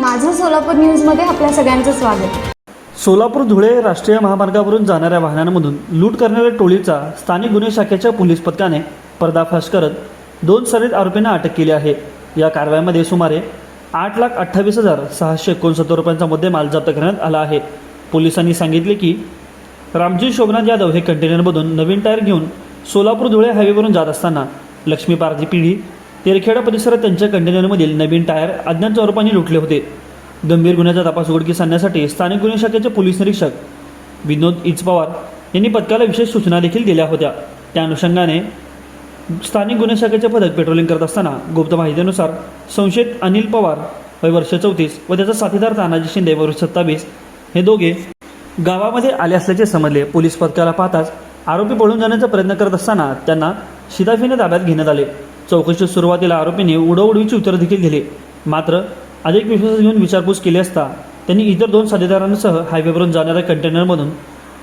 माझं सोलापूर न्यूजमध्ये आपल्या सगळ्यांचं स्वागत. सोलापूर धुळे राष्ट्रीय महामार्गावरून जाणाऱ्या वाहनांमधून लूट करणाऱ्या टोळीचा स्थानिक गुन्हे शाखेच्या पोलीस पथकाने पर्दाफाश करत दोन सरित आरोपींना अटक केली आहे. या कारवाईमध्ये सुमारे आठ लाख अठ्ठावीस हजार सहाशे एकोणसत्तर रुपयांचा मुद्देमाल जप्त करण्यात आला आहे. पोलिसांनी सांगितले की रामजी शोभनाथ यादव हे कंटेनरमधून नवीन टायर घेऊन सोलापूर धुळे हायवेवरून जात असताना लक्ष्मी पारधी पिढी तेरखेडा परिसरात त्यांच्या कंटेनरमधील नवीन टायर अज्ञात चोरपांनी लुटले होते. गंभीर गुन्ह्याचा तपास उघडकीस आणण्यासाठी स्थानिक गुन्हे शाखेचे पोलीस निरीक्षक विनोद इचपवार यांनी पथकाला विशेष सूचना देखील दिल्या होत्या. त्या अनुषंगाने स्थानिक गुन्हे शाखेचे पथक पेट्रोलिंग करत असताना गुप्त माहितीनुसार संशयित अनिल पवार वय वर्ष चौतीस व त्याचा साथीदार तानाजी शिंदे वर्ष सत्तावीस हे दोघे गावामध्ये आले असल्याचे समजले. पोलीस पथकाला पाहताच आरोपी पळून जाण्याचा प्रयत्न करत असताना त्यांना शिताफीने ताब्यात घेण्यात आले. चौकशीच्या सुरुवातीला आरोपीने उडवडवीची उत्तर देखील दिली. मात्र अधिक विश्वास घेऊन विचारपूस केली असता त्यांनी इतर दोन साथीदारांसह हायवेवरून जाणाऱ्या कंटेनरमधून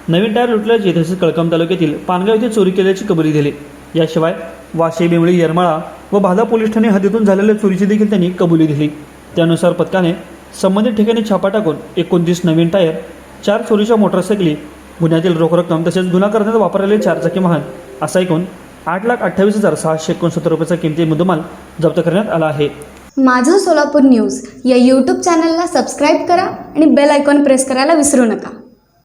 नवीन टायर लुटल्याची तसेच कळकम तालुक्यातील पानगाव येथे चोरी केल्याची कबुली दिली. याशिवाय वाशे बेंबळी येरमाळा व भादा पोलीस ठाणे हद्दीतून झालेल्या चोरीची देखील त्यांनी कबुली दिली. त्यानुसार पथकाने संबंधित ठिकाणी छापा टाकून एकोणतीस नवीन टायर चार चोरीच्या मोटरसायकली गुन्ह्यातील रोख रक्कम तसेच गुन्हा करण्यात वापरलेले चारचाकी वाहन असा एकूण आठ लाख अठ्ठावीस हजार सहाशे एकोणसत्तर रुपयाचा किमती मुद्देमाल जप्त करण्यात आला आहे. माझं सोलापूर न्यूज या यूट्यूब चॅनलला सबस्क्राईब करा आणि बेल आयकॉन प्रेस करायला विसरू नका.